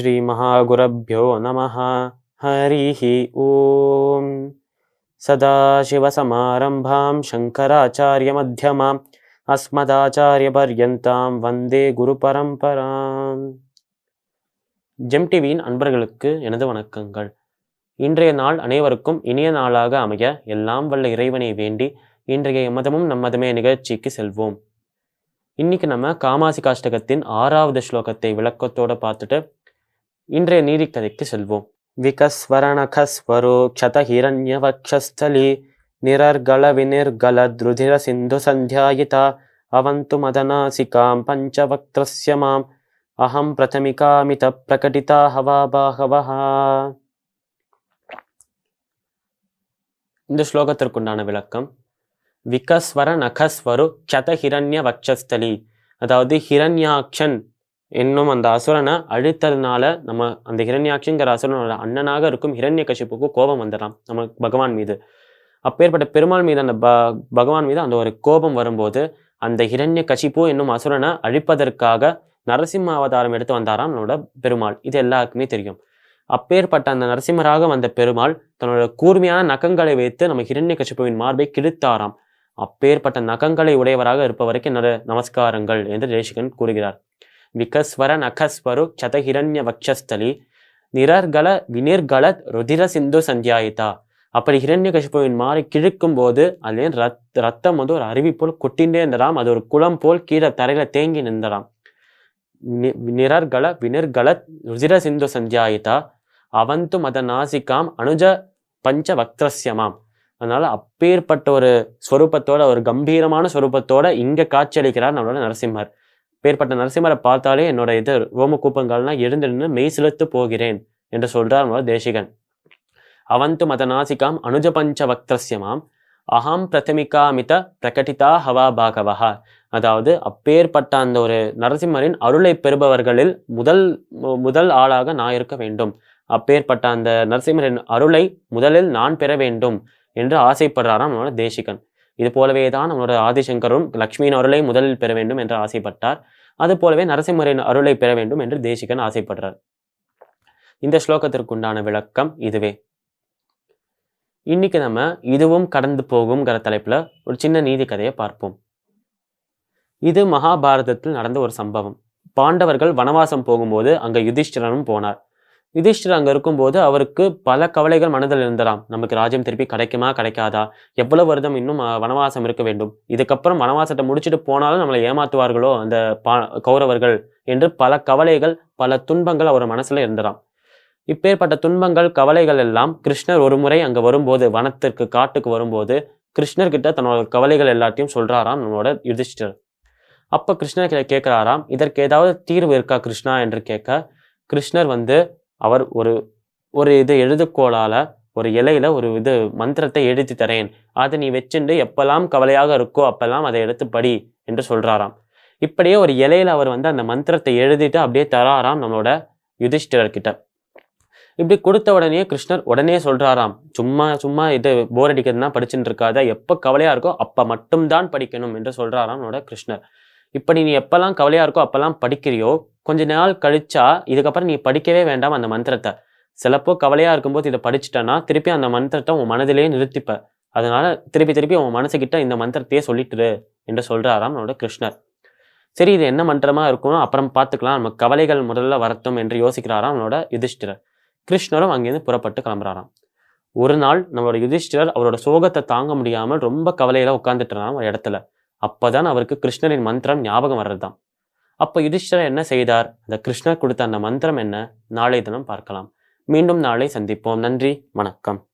श्रीमहागुरभ्यो नमः। हरिः ॐ। सदाशिवसमारम्भां शङ्कराचार्यमध्यमाम् அஸ்மதாச்சாரியபர்யந்தாம் வந்தே குரு பரம்பராம் ஜெம் டிவியின் அன்பர்களுக்கு எனது வணக்கங்கள். இன்றைய நாள் அனைவருக்கும் இனிய நாளாக அமைய எல்லாம் வல்ல இறைவனை வேண்டி இன்றைய மதமும் நம்மதமே நிகழ்ச்சிக்கு செல்வோம். இன்னைக்கு நம்ம காமாசி காஷ்டகத்தின் ஆறாவது ஸ்லோகத்தை விளக்கத்தோடு பார்த்துட்டு இன்றைய நீதிக்கதைக்கு செல்வோம். விகஸ்வரணகஸ்வரோ க்ஷதஹிரண்யவக்ஷஸ்தலி நிரர்கல வினிர்கல திருதிர சிந்து சந்தியாயிதா அவந்து மதனாசிகாம் பஞ்சவக்திரஸ்ய மாம் அகம் பிரதமிகாமித பிரகடிதா ஹவாபாகவஹா இந்த ஸ்லோகத்திற்குண்டான விளக்கம். விகஸ்வர நகஸ்வரு க்ஷத ஹிரண்ய வக்ஷஸ்தலி அதாவது ஹிரண்யாக்ஷன் என்னும் அந்த அசுரனை அழித்ததுனால நம்ம அந்த ஹிரண்யாட்சிங்கிற அசுரனோட அண்ணனாக இருக்கும் ஹிரண்ய கஷிப்புக்கு கோபம் வந்துடலாம் நம்ம பகவான் மீது. அப்பேற்பட்ட பெருமாள் மீது அந்த ப பகவான் மீது அந்த ஒரு கோபம் வரும்போது அந்த ஹிரண்ய கசிப்பு என்னும் அசுரனை அழிப்பதற்காக நரசிம்ம அவதாரம் எடுத்து வந்தாராம் நம்மளோட பெருமாள். இது எல்லாருக்குமே தெரியும். அப்பேற்பட்ட அந்த நரசிம்மராக வந்த பெருமாள் தன்னோட கூர்மையான நகங்களை வைத்து நம்ம ஹிரண்ய கஷிப்புவின் மார்பை கிழித்தாராம். அப்பேற்பட்ட நகங்களை உடையவராக இருப்பவருக்கு என்னோட நமஸ்காரங்கள் என்று தேசிகன் கூறுகிறார். விகஸ்வர நகஸ்வரு சதஹிரண்ய வக்ஷஸ்தலி நிரர்கல வினிர்கல ருதிர சிந்து சந்தியாயிதா. அப்படி ஹிரண்ய கசிப்புவின் மாறி கிழிக்கும் போது அதுலேயும் ரத் ரத்தம் வந்து ஒரு அருவி போல் கொட்டின்றே இருந்ததாம் அது ஒரு குளம் போல் கீழே தரையில தேங்கி நின்றதாம் நிரர்கல வினிர்கல ருதிர சிந்து சந்தியாயிதா. அவந்து மத நாசிக்காம் அனுஜ பஞ்ச வக்திரஸ்யமாம் அதனால அப்பேற்பட்ட ஒரு ஸ்வரூபத்தோட ஒரு கம்பீரமான ஸ்வரூபத்தோட இங்க காட்சியளிக்கிறார் நம்மளோட நரசிம்மர். பேர்பட்ட நரசிம்மரை பார்த்தாலே என்னோட இது ரோம கூப்பங்கள்லாம் எழுந்து நின்று மெய் செலுத்து போகிறேன் என்று சொல்றார் நம்மளோட தேசிகன். அவந்து மத நாசிகாம் அனுஜ பஞ்ச வக்திரஸ்யமாம். அகம் பிரதமிகாமித பிரகட்டிதா ஹவா பாகவஹா. அதாவது அப்பேற்பட்ட அந்த ஒரு நரசிம்மரின் அருளை பெறுபவர்களில் முதல் முதல் ஆளாக நான் இருக்க வேண்டும். அப்பேற்பட்ட அந்த நரசிம்மரின் அருளை முதலில் நான் பெற வேண்டும் என்று ஆசைப்படுறாராம் நம்மளோட தேசிகன். இது போலவே தான் நம்மளோட ஆதிசங்கரும் லக்ஷ்மியின் அருளை முதலில் பெற வேண்டும் என்று ஆசைப்பட்டார். அது போலவே நரசிம்மரின் அருளை பெற வேண்டும் என்று தேசிகன் ஆசைப்படுறார். இந்த ஸ்லோகத்திற்குண்டான விளக்கம் இதுவே. இன்னைக்கு நம்ம இதுவும் கடந்து போகுங்கிற தலைப்புல ஒரு சின்ன நீதி கதையை பார்ப்போம். இது மகாபாரதத்தில் நடந்த ஒரு சம்பவம். பாண்டவர்கள் வனவாசம் போகும்போது அங்க யுதிஷ்டிரனும் போனார். யுதிஷ்டர் அங்கே இருக்கும்போது அவருக்கு பல கவலைகள் மனதில் இருந்தலாம் நமக்கு ராஜ்யம் திருப்பி கிடைக்குமா கிடைக்காதா? எவ்வளவு வருதம் இன்னும் வனவாசம் இருக்க வேண்டும்? இதுக்கப்புறம் வனவாசத்தை முடிச்சுட்டு போனாலும் நம்மளை ஏமாத்துவார்களோ அந்த பா கௌரவர்கள்? என்று பல கவலைகள் பல துன்பங்கள் அவர் மனசுல இருந்தலாம் இப்பேற்பட்ட துன்பங்கள் கவலைகள் எல்லாம் கிருஷ்ணர் ஒரு முறை அங்கே வரும்போது வனத்திற்கு காட்டுக்கு வரும்போது கிருஷ்ணர்கிட்ட தன்னோட கவலைகள் எல்லாத்தையும் சொல்றாராம் நம்மளோட யுதிஷ்டர் அப்போ கிருஷ்ணர் கேட்கிறாராம் இதற்கு ஏதாவது தீர்வு இருக்கா கிருஷ்ணா? என்று கேட்க கிருஷ்ணர் வந்து அவர் ஒரு ஒரு இது எழுதுகோளால ஒரு இலையில ஒரு இது மந்திரத்தை எழுதி தரேன். அதை நீ வச்சுண்டு எப்பெல்லாம் கவலையாக இருக்கோ அப்பெல்லாம் அதை எடுத்து படி என்று சொல்றாராம். இப்படியே ஒரு இலையில அவர் வந்து அந்த மந்திரத்தை எழுதிட்டு அப்படியே தராராம் நம்மளோட யுதிஷ்டிரர்கிட்ட. இப்படி கொடுத்த உடனே கிருஷ்ணர் உடனே சொல்றாராம் சும்மா சும்மா இது போர் அடிக்கிறதுனா படிச்சுட்டு இருக்காத. எப்போ கவலையா இருக்கோ அப்ப மட்டும்தான் படிக்கணும் என்று சொல்றாராம் நம்மளோட கிருஷ்ணர். இப்போ நீ எப்போல்லாம் கவலையாக இருக்கோ அப்போல்லாம் படிக்கிறியோ கொஞ்ச நாள் கழிச்சா இதுக்கப்புறம் நீ படிக்கவே வேண்டாம் அந்த மந்திரத்தை. சிலப்போ கவலையாக இருக்கும்போது இதை படிச்சுட்டனா திருப்பி அந்த மந்திரத்தை உன் மனதிலேயே நிறுத்திப்ப. அதனால திருப்பி திருப்பி உன் மனசுக்கிட்ட இந்த மந்திரத்தையே சொல்லிட்டுரு என்று சொல்கிறாராம் நம்மளோட கிருஷ்ணர். சரி இது என்ன மந்திரமாக இருக்கும் அப்புறம் பார்த்துக்கலாம். நம்ம கவலைகள் முதல்ல வரட்டும் என்று யோசிக்கிறாராம் நம்மளோட யுதிஷ்டிரர். கிருஷ்ணரும் அங்கேருந்து புறப்பட்டு கிளம்புறாராம். ஒரு நாள் நம்மளோட யுதிஷ்டிரர் அவரோட சோகத்தை தாங்க முடியாமல் ரொம்ப கவலையில உட்காந்துட்டுறான் ஒரு இடத்துல. அப்பதான் அவருக்கு கிருஷ்ணரின் மந்திரம் ஞாபகம் வர்றதுதான். அப்போ யுதிஷ்டர் என்ன செய்தார்? அந்த கிருஷ்ணர் கொடுத்த அந்த மந்திரம் என்ன? நாளை தினம் பார்க்கலாம். மீண்டும் நாளை சந்திப்போம். நன்றி. வணக்கம்.